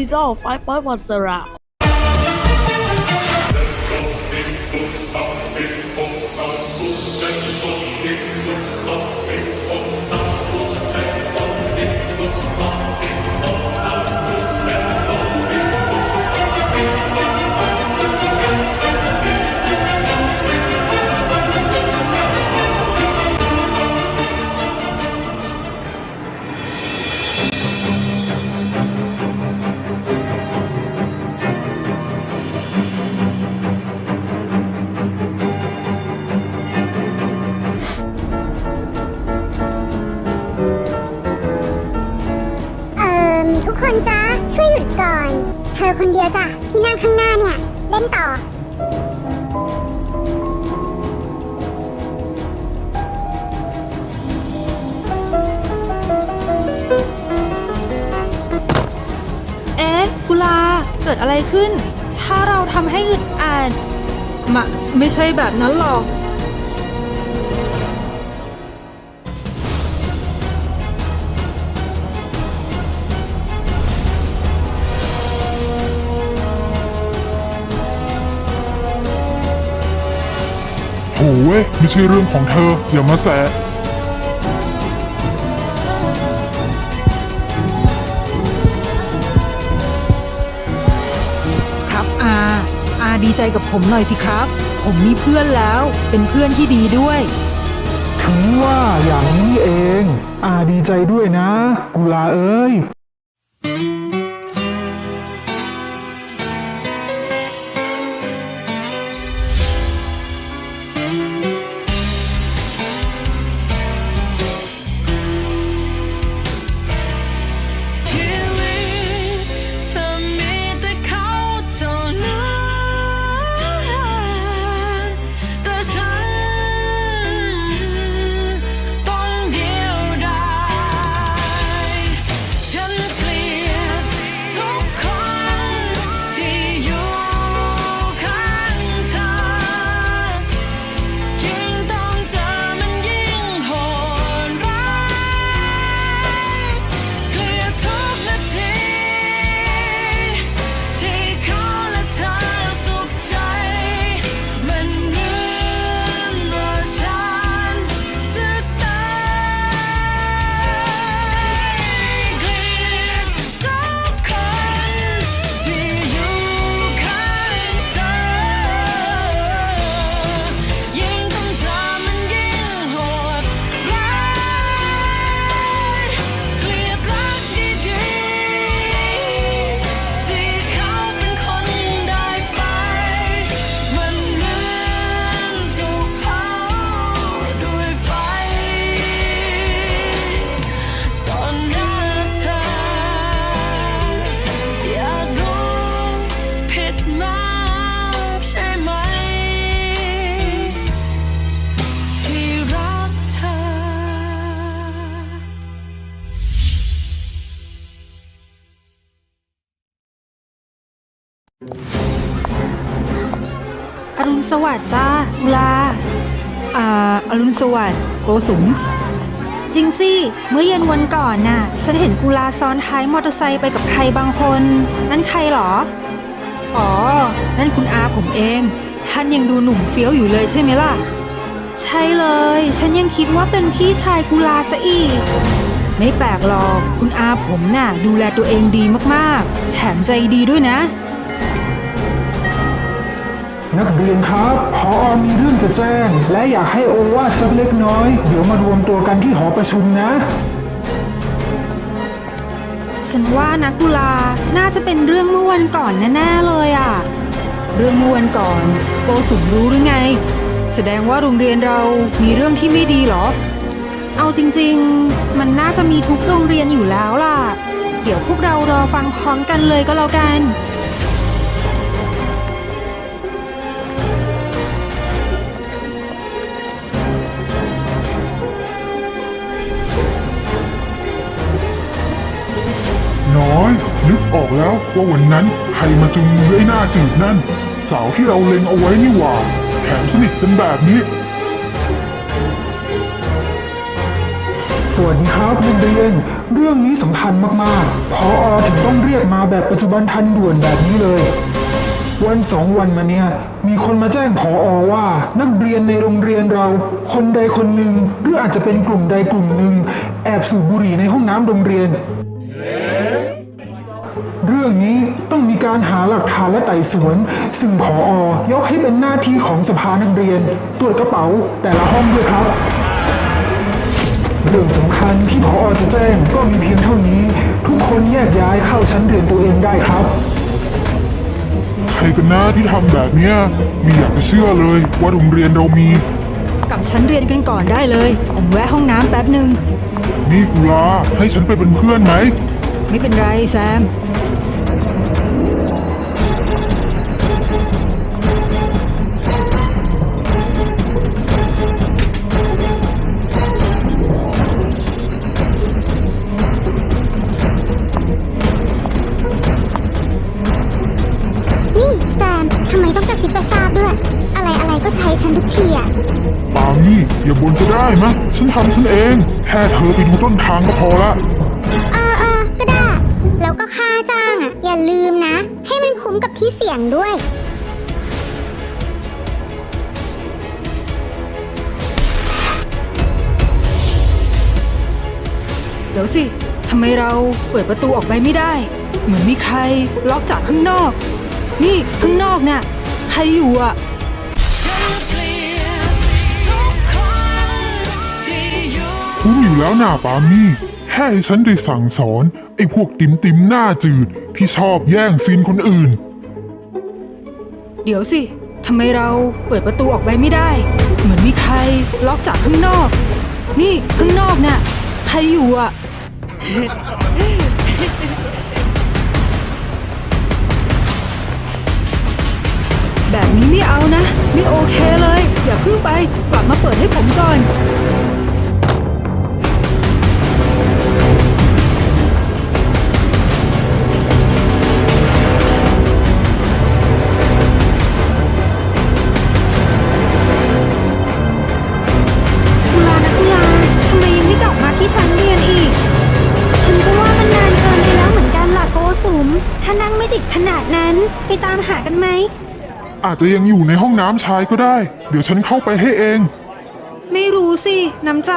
It's all 5.1 surround. ล่นต่อ เอ๊ะ กุลา เกิดอะไรขึ้น ถ้าเราทำให้อึดอัดมะไม่ใช่แบบนั้นหรอก โหเว้ยไม่ใช่เรื่องของเธอ อย่ามาแสะครับอาอาดีใจกับผมหน่อยสิครับ ผมมีเพื่อนแล้ว เป็นเพื่อนที่ดีด้วย ถึงว่าอย่างนี้เอง อาดีใจด้วยนะ กุลาเอ้ย อรุณสวัสดิ์จ้ากุลา อ่า อรุณสวัสดิ์โกสุม จริงสิ เมื่อเย็นวันก่อนน่ะ ฉันเห็นกุลาซ้อนท้ายมอเตอร์ไซค์ไปกับใครบางคน นั่นใครเหรอ อ๋อ นั่นคุณอาผมเอง ท่านยังดูหนุ่มเฟี้ยวอยู่เลยใช่ไหมล่ะ ใช่เลย ฉันยังคิดว่าเป็นพี่ชายกุลาซะอีก ไม่แปลกหรอก คุณอาผมน่ะ ดูแลตัวเองดีมากๆ แถมใจดีด้วยนะ นักเรียนครับ พออมีเรื่องจะแจ้ง และอยากให้โอวาสักเล็กน้อย เดี๋ยวมารวมตัวกันที่หอประชุมนะ ฉันว่านะกุลา น่าจะเป็นเรื่องเมื่อวันก่อนแน่ๆเลยอะเรื่องเมื่อวันก่อนโกสุมรู้หรือไง แสดงว่าโรงเรียนเรามีเรื่องที่ไม่ดีหรอ เอาจริงๆ มันน่าจะมีทุกโรงเรียนอยู่แล้วล่ะ เดี๋ยวพวกเรารอฟังพร้อมกันเลยก็แล้วกัน น้อย นึกออกแล้วว่าวันนั้นใครมาจุงมือไอ้หน้าจืดนั่น สาวที่เราเล็งเอาไว้นี่หว่า แถมสนิทกันแบบนี้ สวัสดีครับนักเรียน เรื่องนี้สำคัญมากๆ พออถึงต้องเรียกมาแบบปัจจุบันทันด่วนแบบนี้เลย วันสองวันมาเนี่ย มีคนมาแจ้งพออว่า นักเรียนในโรงเรียนเรา คนใดคนหนึ่งหรืออาจจะเป็นกลุ่มใดกลุ่มหนึ่งแอบสูบบุหรี่ในห้องน้ำโรงเรียน รื่องนี้ต้องมีการหาหลักฐานและไต่สวน ซึ่งพออยกให้เป็นหน้าที่ของสภานักเรียน ตรวจกระเป๋าแต่ละห้องด้วยครับ เรื่องสำคัญที่พอจะแจ้งก็มีเพียงเท่านี้ ทุกคนแยกย้ายเข้าชั้นเรียนตัวเองได้ครับ ใครกันนะที่ทำแบบเนี้ยไมีอยากจะเชื่อเลยว่าโรงเรียนเรามี กลับชั้นเรียนกันก่อนได้เลย ผมแวะห้องน้ำแป๊บหนึ่งนี่กุลาให้ฉันไปเป็นเพื่อนไหม ไม่เป็นไรแซม อย่าบ่นจะได้มะ ฉันทำฉันเอง แค่เธอไปดูต้นทางก็พอละ เออเออก็ได้ แล้วก็ค่าจ้างอะอย่าลืมนะ ให้มันคุ้มกับที่เสี่ยงด้วย เดี๋ยวสิทำไมเราเปิดประตูออกไปไม่ได้ เหมือนมีใครล็อกจากข้างนอก นี่ข้างนอกเนี่ยใครอยู่อะ คุ้มอยู่แล้วน่าปามี่ แค่ให้ฉันได้สั่งสอน ไอ้พวกติมติมหน้าจืดที่ชอบแย่งซีนคนอื่น เดี๋ยวสิทำไมเราเปิดประตูออกไปไม่ได้ เหมือนมีใครล็อกจากข้างนอก นี่ข้างนอกน่ะใครอยู่อะ แบบนี้ไม่เอานะ ไม่โอเคเลย อย่าเพิ่งไปกลับมาเปิดให้ผมก่อน อาจจะยังอยู่ในห้องน้ำชายก็ได้ เดี๋ยวฉันเข้าไปให้เอง ไม่รู้สิ น้ำใจ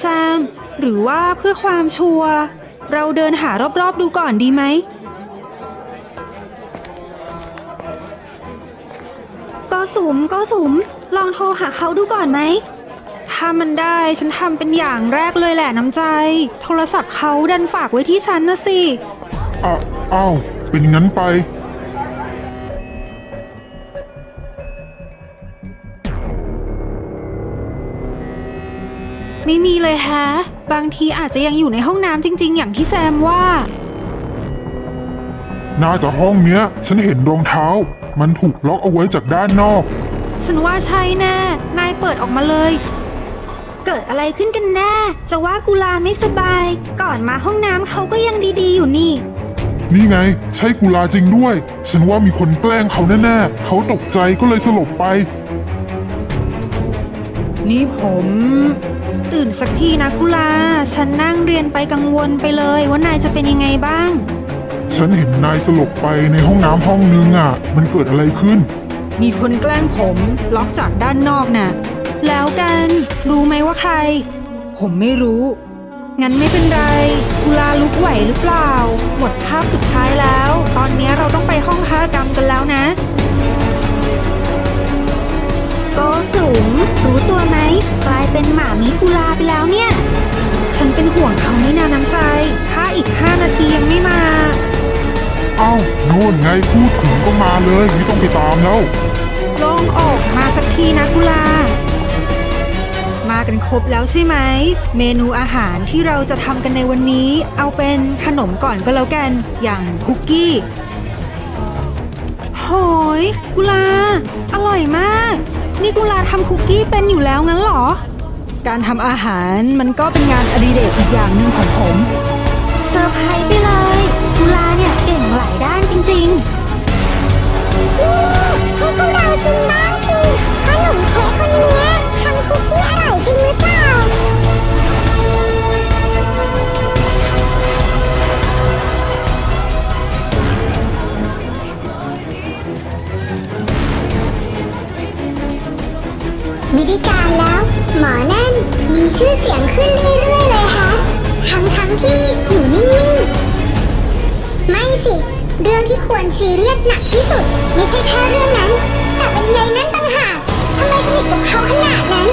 แซม หรือว่าเพื่อความชัวร์เราเดินหารอบๆดูก่อนดีไหมโกสุมโกสุม ลองโทรหาเขาดูก่อนไหม ถ้ามันได้ฉันทำเป็นอย่างแรกเลยแหละน้ำใจ โทรศัพท์เขาดันฝากไว้ที่ฉันนะสิอะอ้าว เป็นงั้นไป ไม่มีเลยแฮะ บางทีอาจจะยังอยู่ในห้องน้ำจริง ๆ อย่างที่แซมว่า น่าจะห้องเนี้ย ฉันเห็นรองเท้า มันถูกล็อกเอาไว้จากด้านนอก ฉันว่าใช่แน่ นายเปิดออกมาเลย เกิดอะไรขึ้นกันแน่ จะว่ากุลาไม่สบาย ก่อนมาห้องน้ำเขาก็ยังดีๆอยู่นี่ นี่ไง ใช่กุลาจริงด้วย ฉันว่ามีคนแกล้งเขาแน่ๆเขาตกใจก็เลยสลบไป นี่ผม ตื่นสักทีนะกุลา ฉันนั่งเรียนไปกังวลไปเลยว่านายจะเป็นยังไงบ้าง ฉันเห็นนายสลบไปในห้องน้ำห้องนึงอะ มันเกิดอะไรขึ้น มีคนแกล้งผมล็อกจากด้านนอกน่ะ แล้วกันรู้ไหมว่าใคร ผมไม่รู้ งั้นไม่เป็นไร กุลาลุกไหวหรือเปล่า หมดภาพสุดท้ายแล้ว ตอนนี้เราต้องไปห้องฆาตกรรมกันแล้วนะ โกสุมรู้ตัวไหมกลายเป็นหมามิกุลาไปแล้วเนี่ย ฉันเป็นห่วงเขานี่นาน้ำใจ ถ้าอีก5นาทียังไม่มา เอ้าโน่นไงพูดถึงก็มาเลยไม่ต้องไปตามแล้วโล่งอกมาสักทีนะกุลา มากันครบแล้วใช่ไหม เมนูอาหารที่เราจะทำกันในวันนี้ เอาเป็นขนมก่อนก็แล้วกัน อย่างคุกกี้โหยกุลา อร่อยมาก นี่กุลาทำคุกกี้เป็นอยู่แล้วงั้นเหรอ การทำอาหารมันก็เป็นงานอดิเรกอีกอย่างหนึ่งของผม เซอร์ไพรส์ไปเลยกุลาเนี่ยเก่งหลายด้าน ซีเรียสหนักที่สุด ไม่ใช่แค่เรื่องนั้น แต่เป็นยายนั้นต่างหากทำไมสนิทกับเขาขนาดนั้น